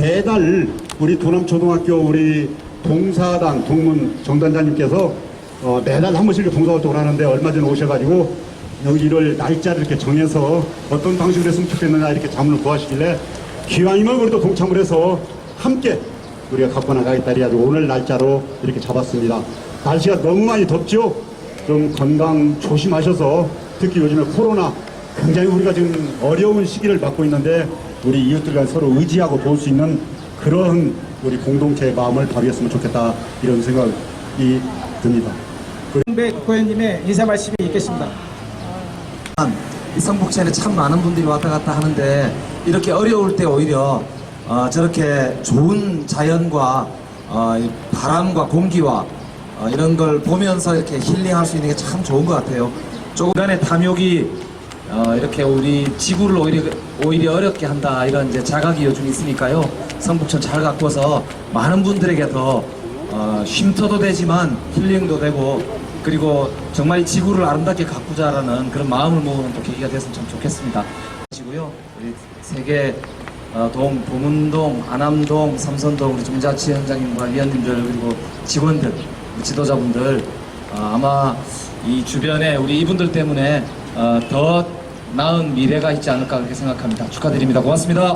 매달 우리 도남초등학교 우리 동사단 동문 정단장님께서 어, 매달 한 번씩 봉사활동을 하는데 얼마 전에 오셔가지고 여기를 날짜를 이렇게 정해서 어떤 방식으로 했으면 좋겠느냐 이렇게 자문을 구하시길래 기왕이면 우리도 동참을 해서 함께 우리가 갖고 나가겠다 해가지고 오늘 날짜로 이렇게 잡았습니다. 날씨가 너무 많이 덥죠? 좀 건강 조심하셔서 특히 요즘에 코로나 굉장히 우리가 지금 어려운 시기를 맞고 있는데 우리 이웃들과 서로 의지하고 도울 수 있는 그런 우리 공동체의 마음을 발휘했으면 좋겠다 이런 생각이 듭니다. 홍배 국회의원님의 인사 말씀이 있겠습니다. 이 성북시에는 참 많은 분들이 왔다 갔다 하는데 이렇게 어려울 때 오히려 어, 저렇게 좋은 자연과 어, 이 바람과 공기와 어, 이런 걸 보면서 이렇게 힐링할 수 있는 게 참 좋은 것 같아요. 조금 간의 탐욕이 어, 이렇게 우리 지구를 오히려, 오히려 어렵게 한다 이런 이제 자각이 요즘 있으니까요. 성북천 잘 가꾸어서 많은 분들에게 더 어, 쉼터도 되지만 힐링도 되고 그리고 정말 이 지구를 아름답게 가꾸자라는 그런 마음을 모으는 또 계기가 됐으면 참 좋겠습니다. 시고요. 우리 세계 어, 동, 보문동, 안암동, 삼선동 우리 종자치 현장님과 위원님들 그리고 직원들, 지도자분들 어, 아마 이 주변에 우리 이분들 때문에 어, 더 나은 미래가 있지 않을까 그렇게 생각합니다. 축하드립니다. 고맙습니다.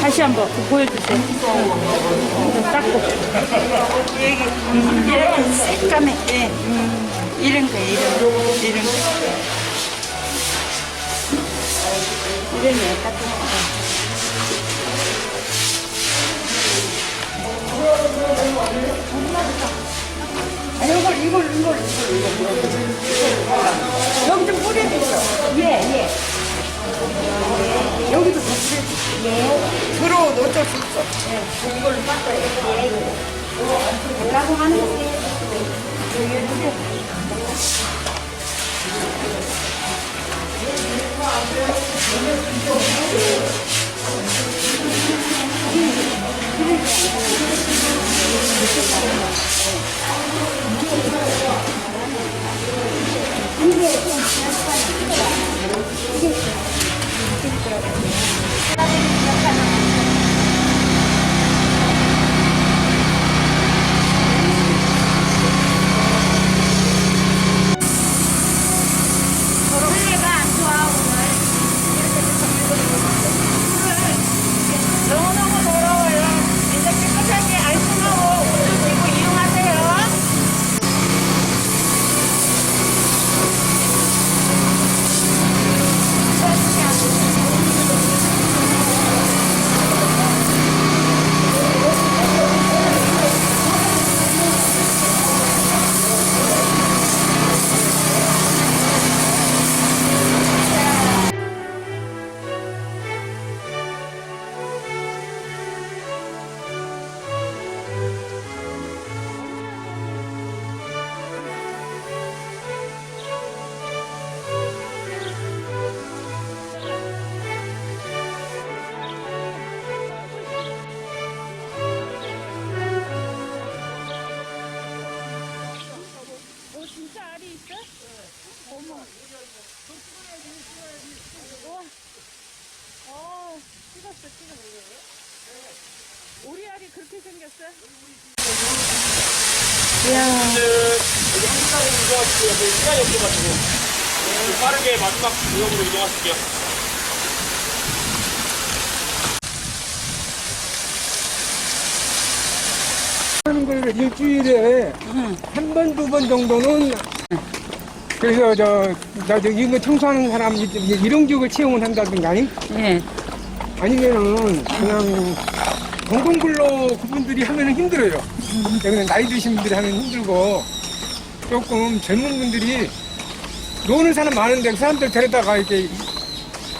다시 한번 그 보여주세요. 좀 닦고. 여기 이렇게 새까매. 예. 이런 거, 이런 거, 이런 거. 이런 거 따뜻하다. 아, 이걸, 이걸, 이걸, 이걸, 이걸. 여기 좀 뿌려주세요. 예, 예. 여기도 좀 뿌려주세요. 예. 들어오도 어쩔 수 없어. 예. 이걸로 닦아요. 예, 예. 뭐라고 하는 거예요? 여기 시간이 없어가지고 빠르게 마지막 구역으로 이동하실게요. 하는 걸 일주일에 한 번, 두 번 정도는 그래서 저, 나 저, 이거 청소하는 사람, 이- 이- 이런 기육을 채용을 한다든가, 아니? 예. 아니면은 그냥 공공근로 그분들이 하면은 힘들어요. 그냥 나이 드신 분들이 하면 힘들고 조금 젊은 분들이 노는 사람 많은데 그 사람들 데려다가 이렇게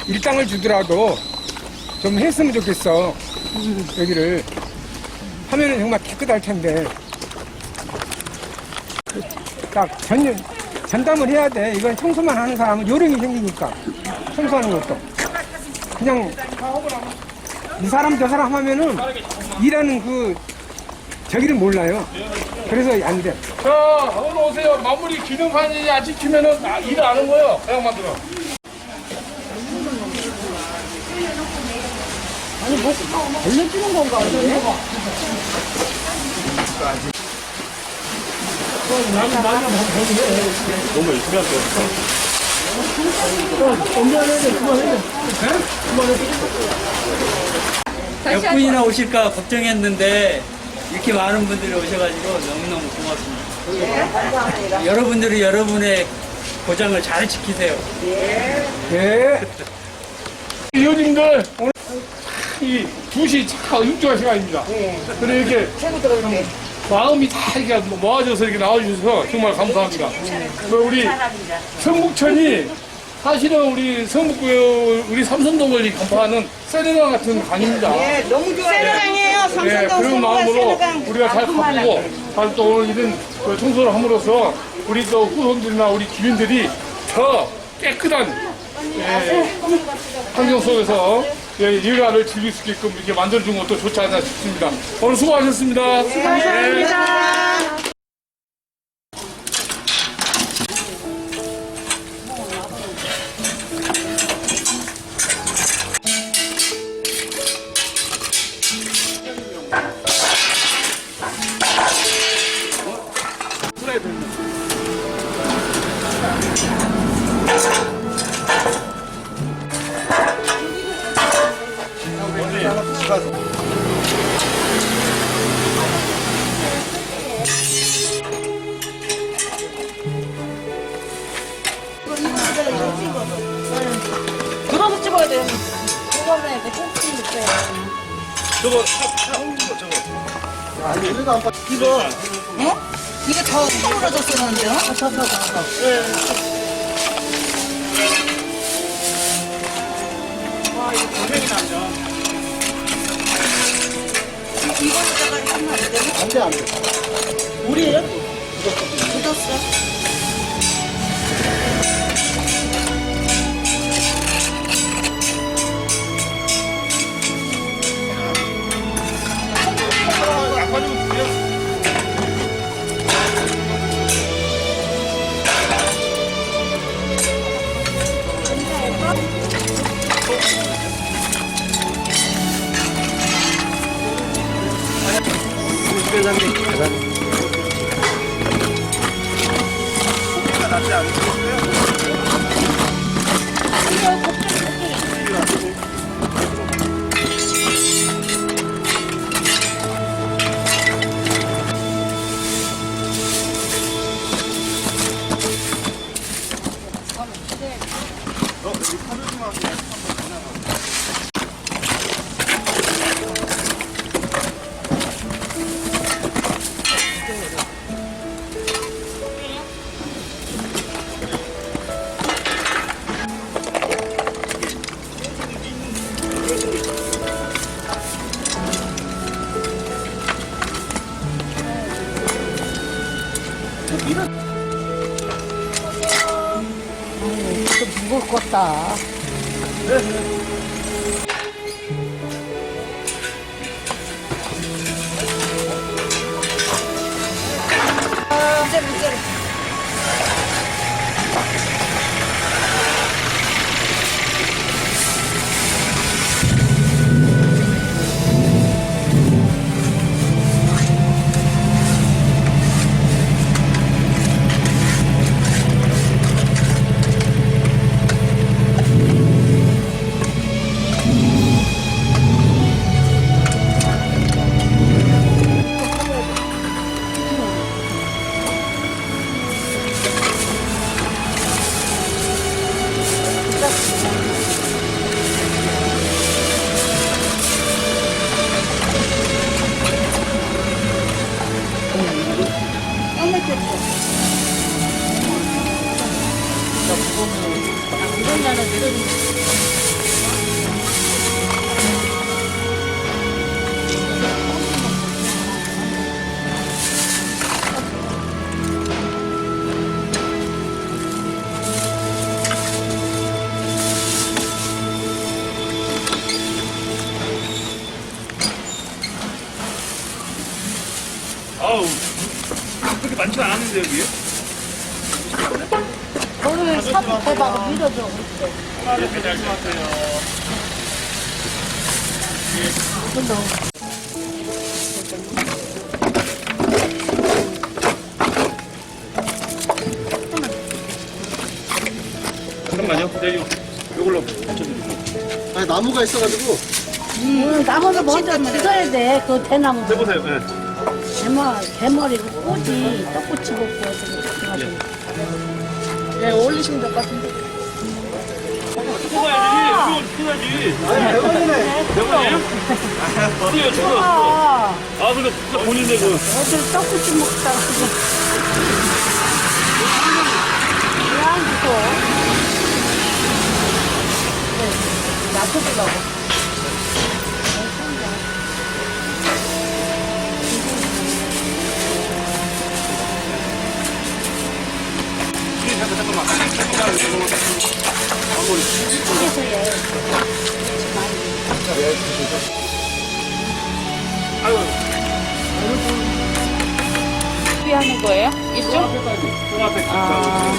일당을 주더라도 좀 했으면 좋겠어. 여기를 하면은 정말 깨끗할 텐데 딱 전, 전담을 해야 돼. 이건 청소만 하는 사람은 요령이 생기니까 청소하는 것도 그냥 이 사람 저 사람 하면은 일하는 그 저기를 몰라요. 그래서 안 돼. 자, 오늘 오세요. 마무리 기능판이 안 지키면은 아, 일을 안 하는 거예요. 그냥 만들어. 몇 분이나 오실까 걱정했는데 이렇게 많은 분들이 오셔가지고 너무너무 고맙습니다. 여러분들이 여러분의 보장을 잘 지키세요. 네. 의원님들 오늘 이 2시 차 육조할 시간입니다. 그래 이렇게 마음이 다 이렇게 모아져서 이렇게 나와주셔서 정말 감사합니다. 그 우리 성북천이 사실은 우리 성북구 우리 삼선동을 간파하는 세르강 같은 강입니다. 네, 너무 좋아요. 세르강이에요. 삼선동 그런 마음으로 우리가 잘 바꾸고 잘 또 오늘 이런 그 청소를 함으로써 우리 또 후손들이나 우리 주민들이 더 깨끗한 예, 환경 속에서 예, 일가를 즐길 수 있게끔 이렇게 만들어준 것도 좋지 않나 싶습니다. 오늘 수고하셨습니다. 감사합니다. 이걸로다가 하면 안 되나? 안 돼, 안 돼. 물이에요? 묻었어. Bye. 아우, 않았는데, 여기. 오늘 사도 대박 밀어줘. 잠깐만요. 네, 요, 요걸로 붙여드릴게요. 아니 나무가 있어가지고 음, 나무를 먼저 찍어야 돼. 그 대나무. 해보세요. 네. 개머, 개머리고 꼬지 떡꼬치 먹고 해서 네, 올리시면 될 것 같은데. 뽑아야지. 이거 대박이에요? 어디요, 저거? 아, 아, 근데 본인데 그. 애들 떡꼬치 먹다가 지금. 왜안 주고? 네, 놔둬주려고. 하는 거예요? 이쪽? 아,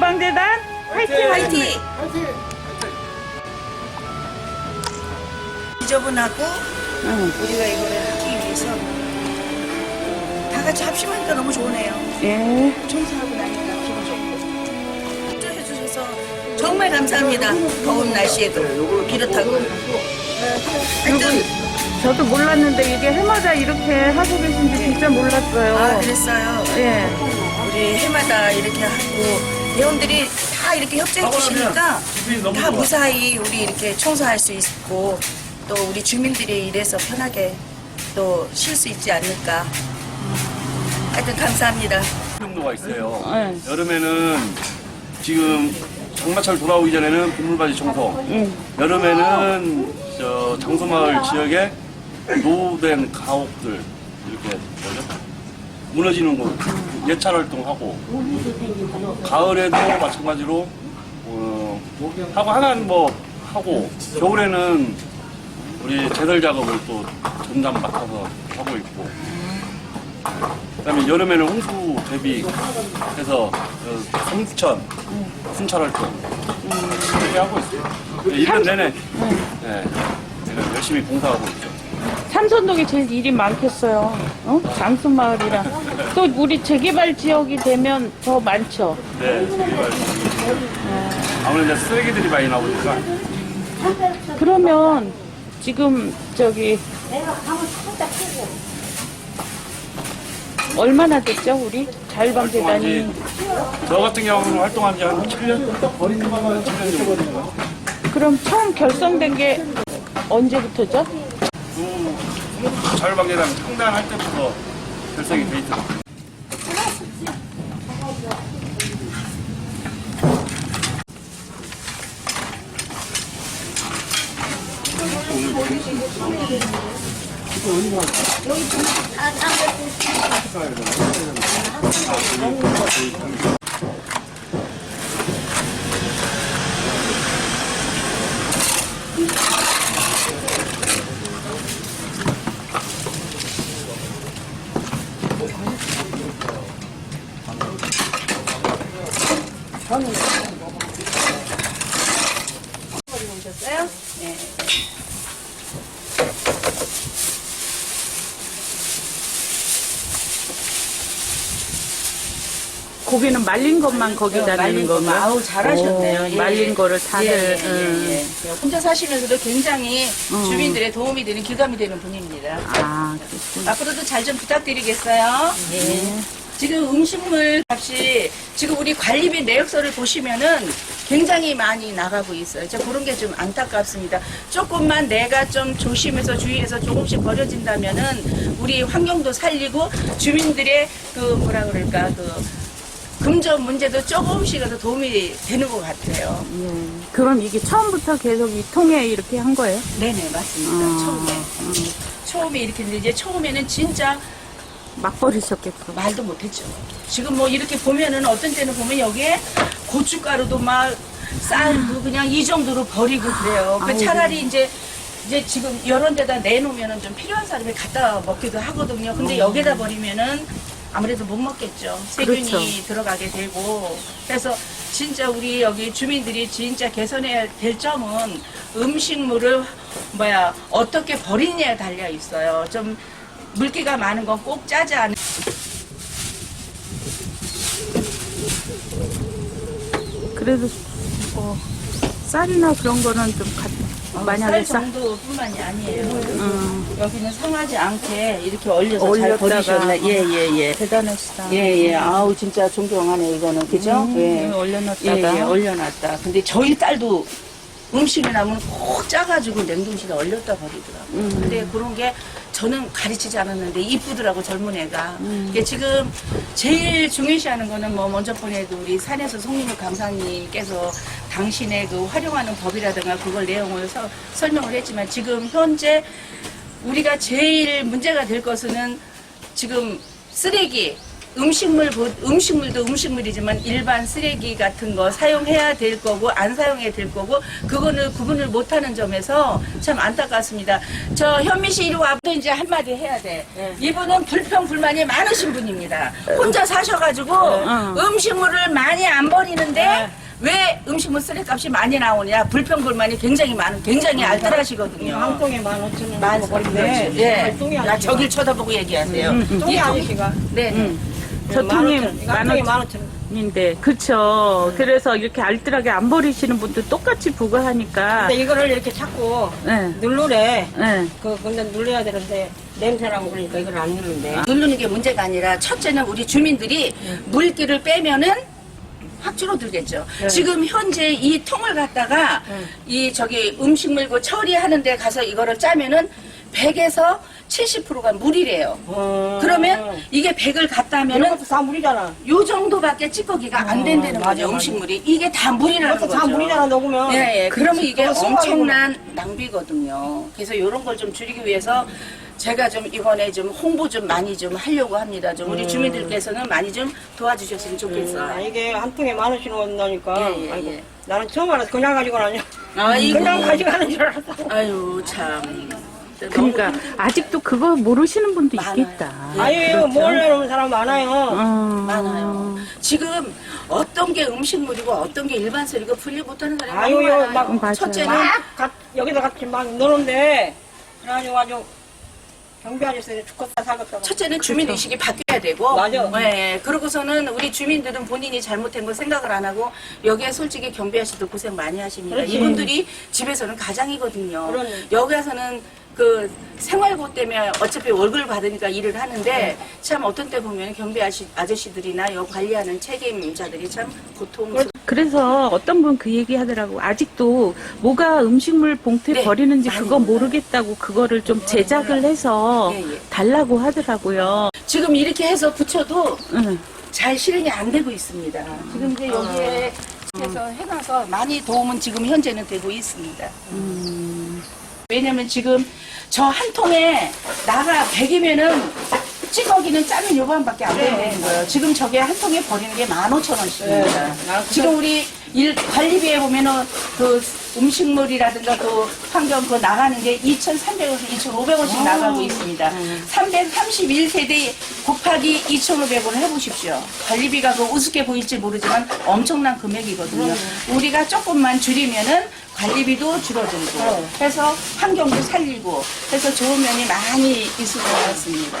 자율방재단 화이팅! 화이팅! 지저분하고 우리가 이거를 하기 위해서 다 같이 합심하니까 너무 좋으네요. 예. 청소하고 나니까 기분 좋고. 협조해 주셔서 정말 감사합니다. 더운 날씨에도 비롯하고. 하여튼 저도 몰랐는데 이게 해마다 이렇게 하고 계신지 진짜 몰랐어요. 아 그랬어요. 예. 우리 해마다 이렇게 하고 회원들이 다 이렇게 협조해 주시니까 다 무사히 우리 이렇게 청소할 수 있고 또 우리 주민들이 이래서 편하게 또 쉴 수 있지 않을까. 하여튼 감사합니다. 정도가 있어요. 네. 여름에는 지금 장마철 돌아오기 전에는 빗물바지 청소. 여름에는 저 장소마을 지역에 노후된 가옥들 이렇게 뭐죠? 무너지는 곳 예찰 활동하고 가을에도 마찬가지로 어, 하고 하나는 뭐 하고 겨울에는 우리 제설 작업을 또 전담 맡아서 하고 있고 그다음에 여름에는 홍수 대비해서 어, 성수천 순찰 활동 이렇게 하고 있어요. 네, 1년 내내 네, 제가 열심히 봉사하고 있죠. 삼선동이 제일 일이 많겠어요. 어? 장수마을이라. 또 우리 재개발 지역이 되면 더 많죠. 네, 제발. 아무래도 이제 쓰레기들이 많이 나오니까 그러면 지금 저기 얼마나 됐죠 우리 자율방재단이 저 같은 경우는 활동한 지 한 7년? 7년 정도. 그럼 처음 결성된 게 언제부터죠? 그 자율방재단 창단할 때부터 결성이 돼 있더라고요. 고기는 말린 것만 거기다 넣는 거만. 아우 잘하셨네요. 오, 예. 말린 거를 다들. 예, 예, 음. 예, 예. 혼자 사시면서도 굉장히 주민들의 도움이 되는 길감이 되는 분입니다. 아, 그렇군. 앞으로도 잘 좀 부탁드리겠어요. 예. 지금 음식물 값이 지금 우리 관리비 내역서를 보시면은 굉장히 많이 나가고 있어요. 저 그런 게 좀 안타깝습니다. 조금만 내가 좀 조심해서 주의해서 조금씩 버려진다면은 우리 환경도 살리고 주민들의 그 뭐라 그럴까 그 금전 문제도 조금씩이라도 도움이 되는 것 같아요. 그럼 이게 처음부터 계속 이 통에 이렇게 한 거예요? 네네 맞습니다. 처음에 처음에 이렇게 했는데 이제 처음에는 진짜 막 버리셨겠어. 말도 못했죠. 지금 뭐 이렇게 보면은 어떤 때는 보면 여기에 고춧가루도 막 쌀도 그냥 이 정도로 버리고 그래요. 그 차라리 이제 이제 지금 이런 데다 내놓으면은 좀 필요한 사람이 갖다 먹기도 하거든요. 근데 여기다 버리면은 아무래도 못 먹겠죠. 세균이 그렇죠. 들어가게 되고. 그래서 진짜 우리 여기 주민들이 진짜 개선해야 될 점은 음식물을 뭐야 어떻게 버리느냐에 달려 있어요. 좀 물기가 많은 건 꼭 짜지 않은 그래도 뭐 쌀이나 그런 거는 좀 가, 만약에 쌀쌀 정도뿐만이 아니에요. 음, 여기는 상하지 않게 이렇게 얼려서 잘 올렸다가 버리셨네. 예 예 예. 대단하시다. 예 예. 아우 진짜 존경하네 이거는 그죠? 예. 음, 올려놨다가 예 예. 올려놨다. 근데 저희 딸도 음식이 남으면 꼭 짜가지고 냉동실에 얼렸다 버리더라고요. 음. 근데 그런 게 저는 가르치지 않았는데 이쁘더라고 젊은 애가. 음. 이게 지금 제일 중요시하는 거는 뭐 먼저 번에도 우리 산에서 송민우 강사님께서 당신의 그 활용하는 법이라든가 그걸 내용을 서- 설명을 했지만 지금 현재 우리가 제일 문제가 될 것은 지금 쓰레기 음식물 보- 음식물도 음식물이지만 일반 쓰레기 같은 거 사용해야 될 거고 안 사용해야 될 거고 그거는 구분을 못하는 점에서 참 안타깝습니다. 저 현미 씨 이리 와도 이제 한마디 해야 돼. 이분은 불평 불만이 많으신 분입니다. 혼자 사셔가지고 음식물을 많이 안 버리는데 왜 음식물 쓰레값이 많이 나오냐 불평 불만이 굉장히 많은 굉장히 알뜰하시거든요. 한 통에 만 오천 원만 버리는데 예. 똥이 야, 아니시가 저길 쳐다보고 얘기하세요. 똥이 이 통- 아니시가 네. 저 통에 만 통에 만 오천 원 만원인데 그쵸. 그래서 이렇게 알뜰하게 안 버리시는 분들 똑같이 부과하니까. 근데 이거를 이렇게 자꾸 네. 누르래 네. 그 근데 눌러야 되는데 냄새나고 그러니까 이걸 안 누르는데 누르는 게 문제가 아니라 첫째는 우리 주민들이 물기를 빼면은 확 줄어들겠죠. 지금 현재 이 통을 갖다가 이 저기 음식물 그 처리하는 데 가서 이거를 짜면은 100에서 70%가 물이래요. 그러면 이게 100을 갖다 이런 하면은 것도 다 물이잖아 요 정도밖에 찌꺼기가 안 된다는 맞아, 거죠, 맞아. 음식물이. 이게 다 물이라는 이것도 거죠. 다 물이잖아 녹으면 예, 예. 그러면 이게 그거. 엄청난 낭비거든요. 그래서 이런 걸 좀 줄이기 위해서 제가 좀 이번에 좀 홍보 좀 많이 좀 하려고 합니다. 좀 우리 주민들께서는 많이 좀 도와주셨으면 아, 좋겠어요. 이게 한 통에 만 원씩 온다니까 예, 예, 아이고, 예. 나는 처음 알아서 그냥 가지고 가냐 아이고. 그냥 가져가는 줄 알았어 아유, 참. 그러니까 아직도 그거 모르시는 분도 많아요. 있겠다. 아유 몰라놓은 사람 많아요 어. 많아요. 지금 어떤 게 음식물이고 어떤 게 일반 쓰리고 분리 못하는 사람이 아유, 너무 요 많아요. 막 맞아요. 첫째는 막 가- 여기다 같이 막 넣는데 그래가지고 아주 경비 아저씨 죽겠다 살겠다 첫째는 주민 의식이 바뀌어야 되고, 맞아. 네, 그러고서는 우리 주민들은 본인이 잘못한 거 생각을 안 하고 여기에 솔직히 경비 아저씨도 고생 많이 하십니다. 그렇지. 이분들이 집에서는 가장이거든요. 그러네. 여기 와서는 그 생활고 때문에 어차피 월급을 받으니까 일을 하는데 참 어떤 때 보면 경비 아저씨, 아저씨들이나 여 관리하는 책임자들이 참 고통스러워. 그래서 어떤 분 그 얘기 하더라고. 아직도 뭐가 음식물 봉투에 네, 버리는지 그거 몰라요. 모르겠다고 그거를 좀 제작을 해서 예, 예. 달라고 하더라고요. 지금 이렇게 해서 붙여도 응. 잘 실행이 안 되고 있습니다. 지금 이제 여기에 해서 해놔서 많이 도움은 지금 현재는 되고 있습니다. 왜냐면 지금 저 한 통에 나가 100이면은 찌꺼기는 짜면 요반밖에 안 되는 거예요. 지금 저게 한 통에 버리는 게 15,000원씩입니다. 지금 우리 일 관리비에 보면은 그 음식물이라든가 그 환경 그 나가는 게 2,300원에서 2,500원씩 나가고 있습니다. 331세대 곱하기 2,500원을 해보십시오. 관리비가 그 우습게 보일지 모르지만 엄청난 금액이거든요. 우리가 조금만 줄이면은 관리비도 줄어들고 해서 환경도 살리고 해서 좋은 면이 많이 있을 것 같습니다.